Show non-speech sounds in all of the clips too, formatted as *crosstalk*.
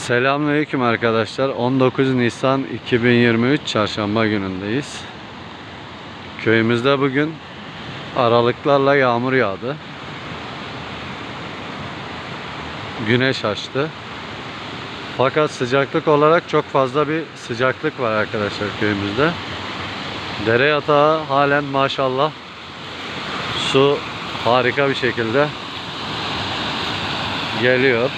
Selamünaleyküm arkadaşlar. 19 Nisan 2023 Çarşamba günündeyiz. Köyümüzde bugün aralıklarla yağmur yağdı. Güneş açtı. Fakat sıcaklık olarak çok fazla bir sıcaklık var arkadaşlar köyümüzde. Dere yatağı halen maşallah su harika bir şekilde geliyor.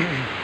mm *clears throat*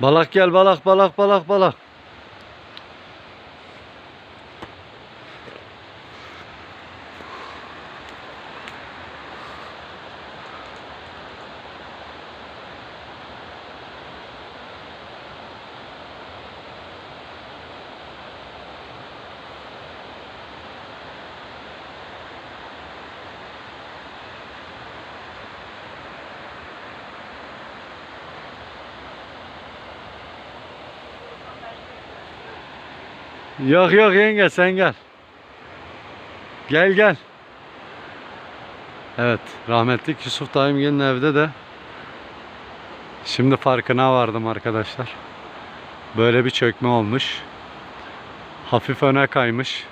Balak gel balak balak balak balak. Yok yok yenge sen gel. Gel gel. Evet rahmetli Yusuf Daimgel'in evde de şimdi farkına vardım arkadaşlar. Böyle bir çökme olmuş. Hafif öne kaymış.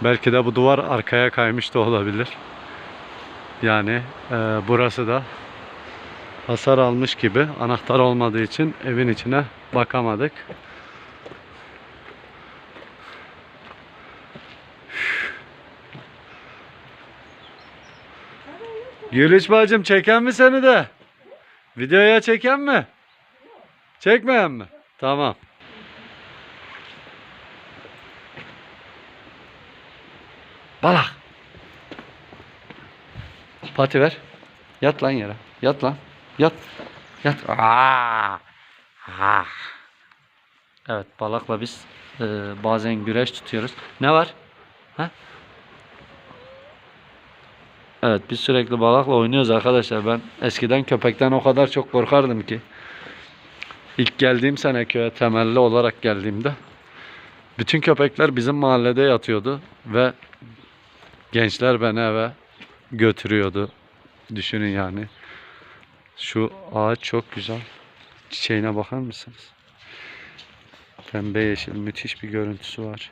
Belki de bu duvar arkaya kaymış da olabilir. Yani e, burası da hasar almış gibi anahtar olmadığı için evin içine bakamadık. Gülüş bacım çeken mi seni de? Videoya çeken mi? Çekmeyen mi? Tamam. Balak. Pati ver. Yat lan yere. Yat lan. Yat. Yat. Aa! Evet balakla biz e, bazen güreş tutuyoruz. Ne var? Ha? Evet biz sürekli balakla oynuyoruz arkadaşlar. Ben eskiden köpekten o kadar çok korkardım ki. İlk geldiğim sene köye temelli olarak geldiğimde bütün köpekler bizim mahallede yatıyordu ve gençler beni eve götürüyordu. Düşünün yani. Şu ağaç çok güzel. Çiçeğine bakar mısınız? Pembe yeşil müthiş bir görüntüsü var.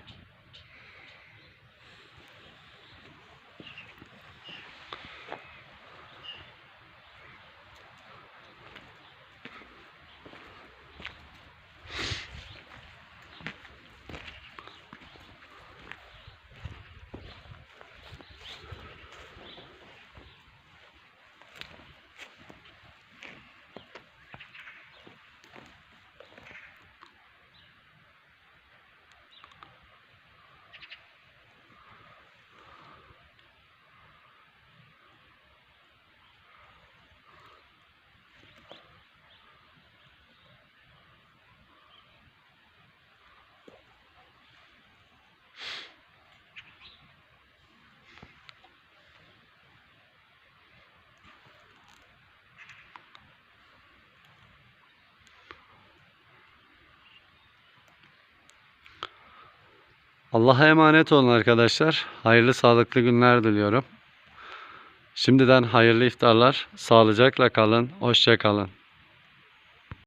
Allah'a emanet olun arkadaşlar. Hayırlı sağlıklı günler diliyorum. Şimdiden hayırlı iftarlar. Sağlıcakla kalın. Hoşça kalın.